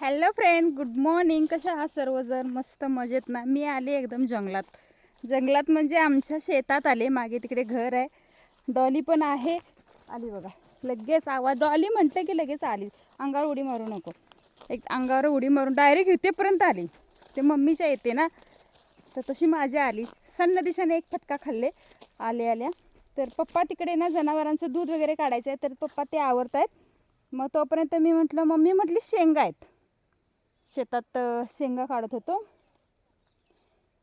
Hello friend good morning. कशा आहात सर्वजण? मस्त मजेत ना? मी आले एकदम जंगलात. जंगलात म्हणजे आमच्या शेतात आले. मागे तिकडे घर आहे. डॉली पण आहे. आली बघा. लगेच आवाज. डॉली म्हटलं की लगेच आली. अंगावर उडी मारू नको. एक अंगावर उडी मारून डायरेक्ट इथेपर्यंत आली. ते मम्मीच्या येते ना? तर तशी माझी आली. सन्न दिशाने एक फटका खाल्ले. आले आल्या. तर पप्पा तिकडे ना जनावरांचं दूध वगैरे काढायचं आहे. तर पप्पा ते आवरत आहेत मग तोपर्यंत मी म्हटलं मम्मी म्हटली शेंगा आहेत. शेतात शेंगा काढत होतो.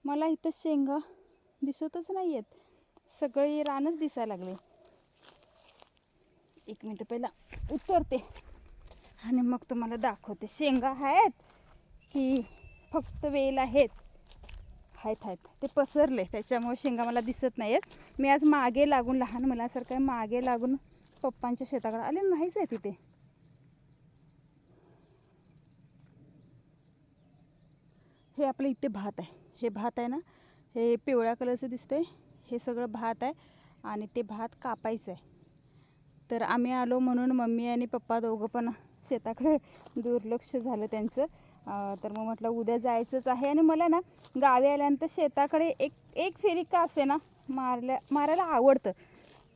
मला इथं शेंगा दिसतच नाही आहेत सगळी रानच दिसायला लागले. एक मिनटं पहिला उतरते आणि मग तुम्हाला दाखवते. शेंगा आहेत की फक्त वेल आहेत. आहेत आहेत. ते पसरले. त्याच्यामुळे शेंगा मला दिसत नाही आहेत मी आज मागे लागून लहान मुलासारखं मागे लागून पप्पांच्या शेताकडे आले. नाहीच आहे तिथे. हे आपलं इथे भात आहे. हे भात आहे ना हे पिवळ्या कलरचं दिसतंय. हे सगळं भात आहे आणि ते भात कापायचं आहे. तर आम्ही आलो म्हणून मम्मी आणि पप्पा दोघं पण शेताकडे दुर्लक्ष झालं त्यांचं. तर मग म्हटलं उद्या जायचंच आहे. आणि मला ना गावी आल्यानंतर शेताकडे एक एक फेरी का असे ना मारल्या मारायला आवडतं.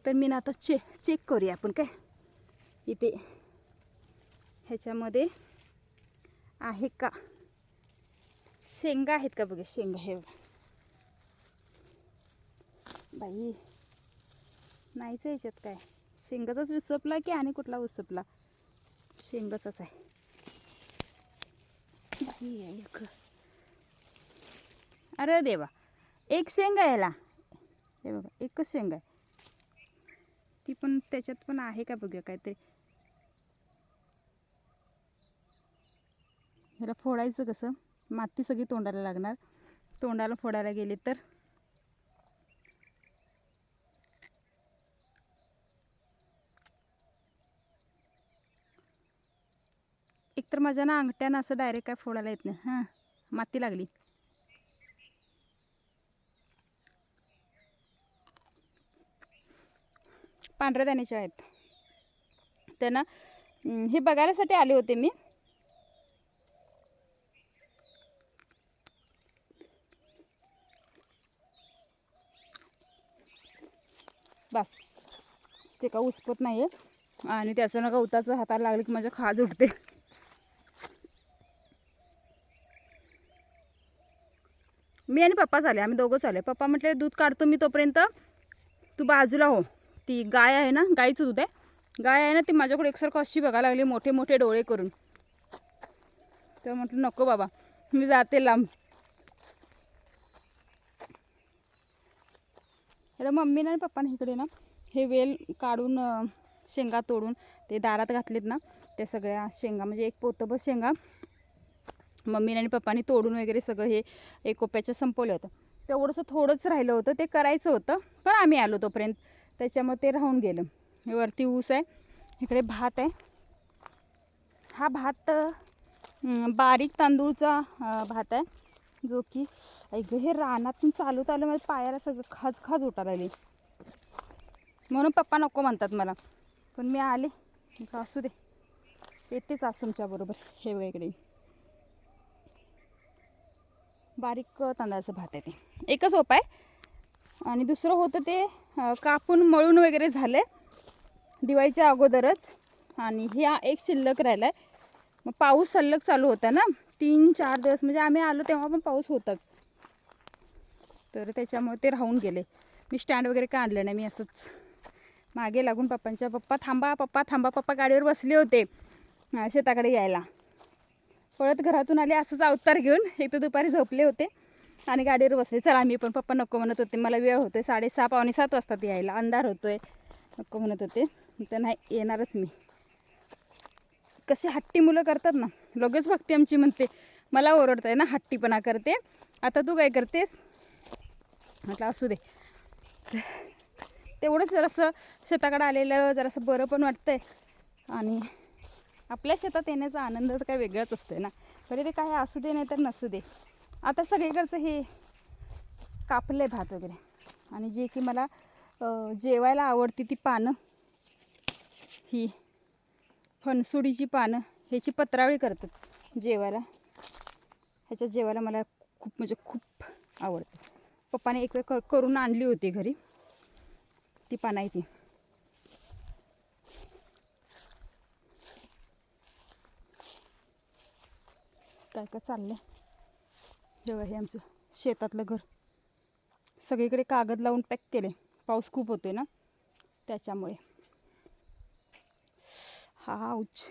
तर मी ना आता चे चेक करूया आपण काय? इथे ह्याच्यामध्ये आहे का? शेंगा आहेत का बघा शेंगा हे बाई नाहीच याच्यात काय. शेंगाचाच विसपला की आणि कुठला उसपला शेंगाचाच आहे. बाई एक. अरे देवा एक शेंगा याला. हे बघा एकच शेंगा आहे. ती पण त्याच्यात पण आहे का बघूया काहीतरी? ह्याला फोडायचं कसं? माती सगळी तोंडाला लागणार. तोंडाला फोडायला गेली तर? एकतर माझ्या ना अंगठ्यानं असं डायरेक्ट काय फोडायला येत नाही. हां माती लागली. पांढऱ्या दाण्याच्या आहेत. त्यांना हे बघायसाठी आले होते मी. बस. ते का उसपत नाही आहे आणि त्याचं ना गवताचं हाताला लागलं की माझ्या खाज उठते मी आणि पप्पा चाले आम्ही दोघं चाले पप्पा म्हटले दूध काढतो मी तोपर्यंत. तू बाजूला हो. ती गाय आहे ना गाईचं दूध आहे. गाय आहे ना ती माझ्याकडे एकसारखं अशी बघायला लागली मोठे मोठे डोळे करून. तर म्हटलं नको बाबा मी जाते लांब. तर मम्मीनं आणि पप्पाने इकडे ना हे वेल काढून शेंगा तोडून ते दारात घातलेत ना त्या सगळ्या शेंगा म्हणजे एक पोतभर शेंगा मम्मीने आणि पप्पाने तोडून वगैरे सगळं हे एक कोप्याचं संपवलं होतं तेवढंसं थोडंच राहिलं होतं ते करायचं होतं पण आम्ही आलो तोपर्यंत. त्याच्यामुळे ते राहून गेलं. हे वरती ऊस आहे इकडे भात आहे. हा भात बारीक तांदूळचा भात आहे. जो की ऐक हे रानातून चालत आलं माझ्या पायाला सगळं खाज खाज उठा लागली. म्हणून पप्पा नको म्हणतात मला. पण मी आले. असू दे. येतेच आज तुमच्याबरोबर हे वेगळे बारीक तांदळाचं भात आहे ते. एकच उपाय आहे. आणि दुसरं होतं ते कापून मळून वगैरे झालं दिवाळीच्या अगोदरच. आणि ह्या एक शिल्लक राहिला आहे मग पाऊस सल्लग चालू होता ना? तीन चार दिवस म्हणजे आम्ही आलो तेव्हा पण पाऊस होताच तर त्याच्यामुळे ते राहून गेले. मी स्टँड वगैरे काय आणलं नाही मी असंच मागे लागून पप्पांच्या पप्पा थांबा पप्पा थांबा पप्पा गाडीवर बसले होते. शेताकडे यायला. पळत घरातून आले असंच अवतार घेऊन एक तर दुपारी झोपले होते आणि गाडीवर बसले. चला मी पण पप्पा नको म्हणत होते मला वेळ होतोय साडेसहा पावणे सात वाजतात यायला अंधार होतोय. नको म्हणत होते. तर नाही येणारच मी. कशी हट्टी मुलं करतात ना लगेच भक्ती आमची म्हणते मला ओरडताय ना हट्टीपणा करते. आता तू काय करतेस? म्हटलं असू दे. तेवढंच जरासं शेताकडे आलेलं जरासं बरं पण वाटतंय. आणि आपल्या शेतात येण्याचा आनंद तर काय वेगळाच असतोय ना. बरे ते काय असू दे नाही तर नसू दे. आता सगळीकडचं हे कापलं आहे भात वगैरे. आणि जे की मला जेवायला आवडते ती पानं ही फणसुडीची पानं ह्याची पत्रावळी करतात जेवायला. ह्याच्या जेवायला मला खूप म्हणजे खूप आवडतं. पप्पाने एक वेळ कर करून आणली होती घरी. ती पानं आहे ती. काय काय चाललं जेव्हा हे आमचं शेतातलं घर सगळीकडे कागद लावून पॅक केले. पाऊस खूप होतोय ना? त्याच्यामुळे. हा उच